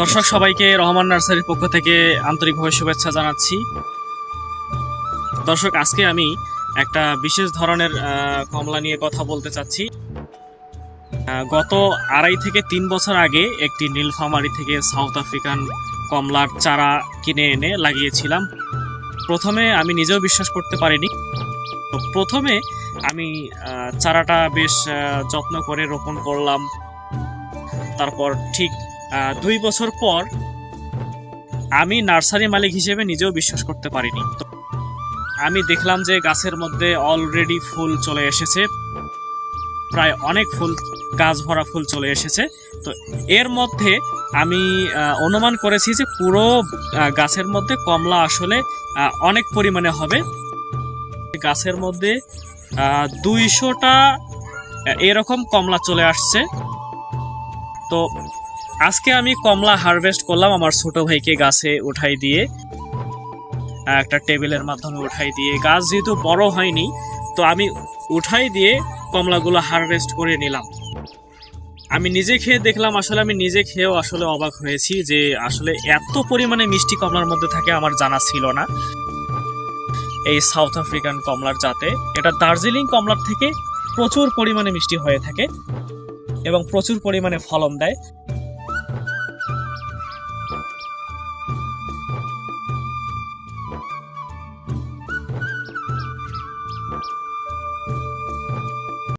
দর্শক, সবাইকে রহমান নার্সারির পক্ষ থেকে আন্তরিকভাবে শুভেচ্ছা জানাচ্ছি। দর্শক, আজকে আমি একটা বিশেষ ধরনের কমলা নিয়ে কথা বলতে চাচ্ছি। গত আড়াই থেকে তিন বছর আগে একটি নীলফামারি থেকে সাউথ আফ্রিকান কমলার চারা কিনে এনে লাগিয়েছিলাম। প্রথমে আমি নিজেও বিশ্বাস করতে পারিনি। তো প্রথমে আমি চারাটা বেশ যত্ন করে রোপণ করলাম। তারপর ঠিক দুই বছর পর আমি নার্সারি মালিক হিসেবে নিজেও বিশ্বাস করতে পারিনি। আমি দেখলাম যে গাছের মধ্যে অলরেডি ফুল চলে এসেছে। প্রায় অনেক ফুল, গাছ ভরা ফুল চলে এসেছে। তো এর মধ্যে আমি অনুমান করেছি যে পুরো গাছের মধ্যে কমলা আসলে অনেক পরিমাণে হবে। গাছের মধ্যে দুইশোটা এরকম কমলা চলে আসছে। তো আজকে আমি কমলা হারভেস্ট করলাম আমার ছোট ভাইকে গাছে উঠাই দিয়ে। একটা টেবিলের মাধ্যমে উঠাই দিয়ে। গাছ যেহেতু বড় হয়নি, তো আমি উঠাই দিয়ে কমলাগুলো হারভেস্ট করে নিলাম। আমি নিজে খেয়ে দেখলাম, আসলে আমি নিজে খেয়েও আসলে অবাক হয়েছি যে আসলে এত পরিমাণে মিষ্টি কমলার মধ্যে থাকে আমার জানা ছিল না। এই সাউথ আফ্রিকান কমলার জাতে, এটা দার্জিলিং কমলার থেকে প্রচুর পরিমাণে মিষ্টি হয়ে থাকে এবং প্রচুর পরিমাণে ফলন দেয়।